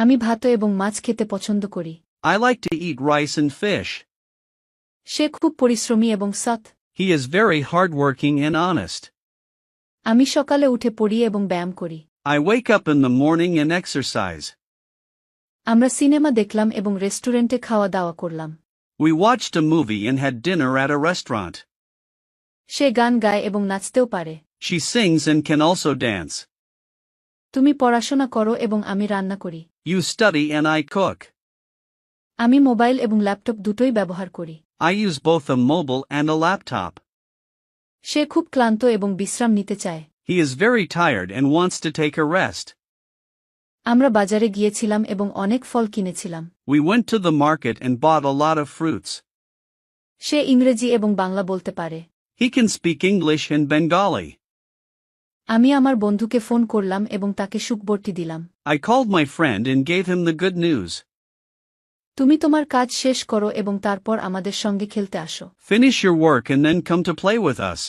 আমি ভাত এবং মাছ খেতে পছন্দ করি I like to eat rice and fish. সে খুব পরিশ্রমী এবং সৎ He is very hardworking and honest. আমি সকালে উঠে পড়ি এবং ব্যায়াম করি I wake up in the morning and exercise. আমরা সিনেমা দেখলাম এবং রেস্টুরেন্টে খাওয়া দাওয়া করলাম We watched a movie and had dinner at a restaurant. সে গান গায় এবং নাচতেও পারে She sings and can also dance. তুমি পড়াশোনা করো এবং আমি রান্না করি You study and I cook. আমি মোবাইল এবং ল্যাপটপ দুটোই ব্যবহার করি I use both a mobile and a laptop. সে খুব ক্লান্ত এবং বিশ্রাম নিতে চায় He is very tired and wants to take a rest. আমরা বাজারে গিয়েছিলাম এবং অনেক ফল কিনেছিলাম We went to the market and bought a lot of fruits. সে ইংরেজি এবং বাংলা বলতে পারে He can speak English and Bengali. আমি আমার বন্ধুকে ফোন করলাম এবং তাকে সুখবর্তি দিলাম I called my friend and gave him the good news. তুমি তোমার কাজ শেষ করো এবং তারপর আমাদের সঙ্গে খেলতে আসো Finish your work and then come to play with us.